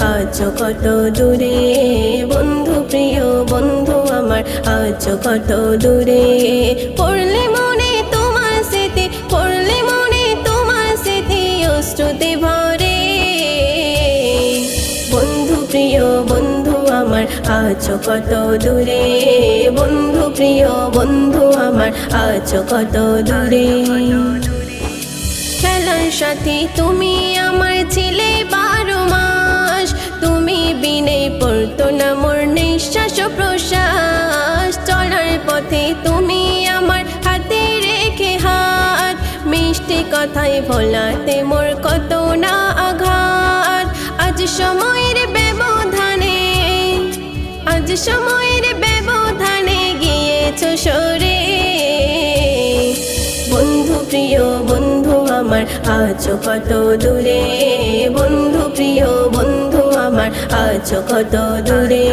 আছো কত দূরে? বন্ধু, প্রিয় বন্ধু আমার আছো কত দূরে? পড়লে মনে তোমার স্মৃতি, পড়লে মনে তোমার স্মৃতি অশ্রুতে ভরে। বন্ধু, প্রিয় বন্ধু আমার আছো কত দূরে? বন্ধু, প্রিয় বন্ধু আমার আছো কত দূরে? খেলার সাথে তুমি আমার ছেলে বারো পথে তুমি আমার হাতে রেখে হাত। মিষ্টি কথায় ভোলাতে মোর কত না আঘাত। আজ সময়ের ব্যবধানে, আজ সময়ের ব্যবধানে গিয়েছ সরে। বন্ধু প্রিয়, বন্ধু আমার আছো কত দূরে? বন্ধু প্রিয়, বন্ধু আমার আছো কত দূরে?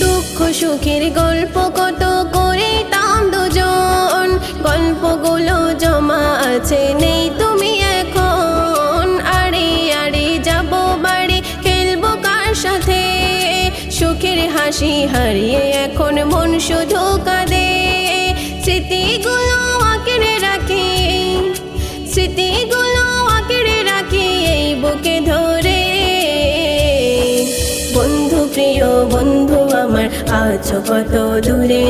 দুঃখ, সুখের গল্প কত করে তাম দুজন? গল্পগুলো জমা আছে, নেই তুমি এখন। আরে আরে যাব বাড়ি, খেলব কার সাথে? সুখের হাসি হারিয়ে এখন মন শুধু কাঁদে। স্মৃতিগুলো আঁকড়ে রাখি, স্মৃতিগুলো আছো কত দূরে?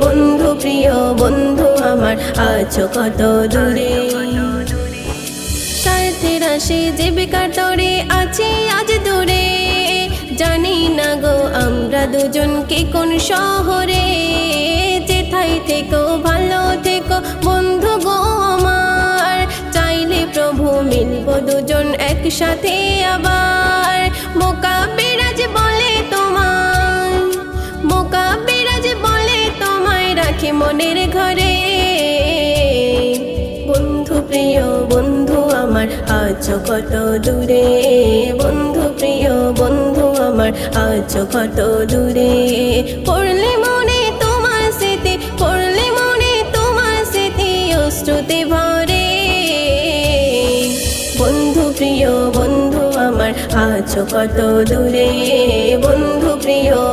বন্ধু, প্রিয় বন্ধু আমার আছো কত দূরে? আসে জীবিকার তরে আছি আজ দূরে। জানি না গো আমরা দুজন কে কোন শহরে। যেথায় থেকো, ভালো থেকো, বন্ধু গো আমার। চাইলে প্রভু মিলব দুজন একসাথে আবার। রাখি মনের ঘরে। বন্ধু প্রিয়, বন্ধু আমার আছো কত দূরে? বন্ধু প্রিয়, বন্ধু আমার আছো কত দূরে? পড়লে মনে তোমার স্মৃতি, পড়লে মনে তোমার স্মৃতি অশ্রুতে ভরে। বন্ধু প্রিয়, বন্ধু আমার আছো কত দূরে? বন্ধু প্রিয়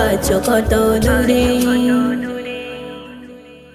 আছো কত দূরে?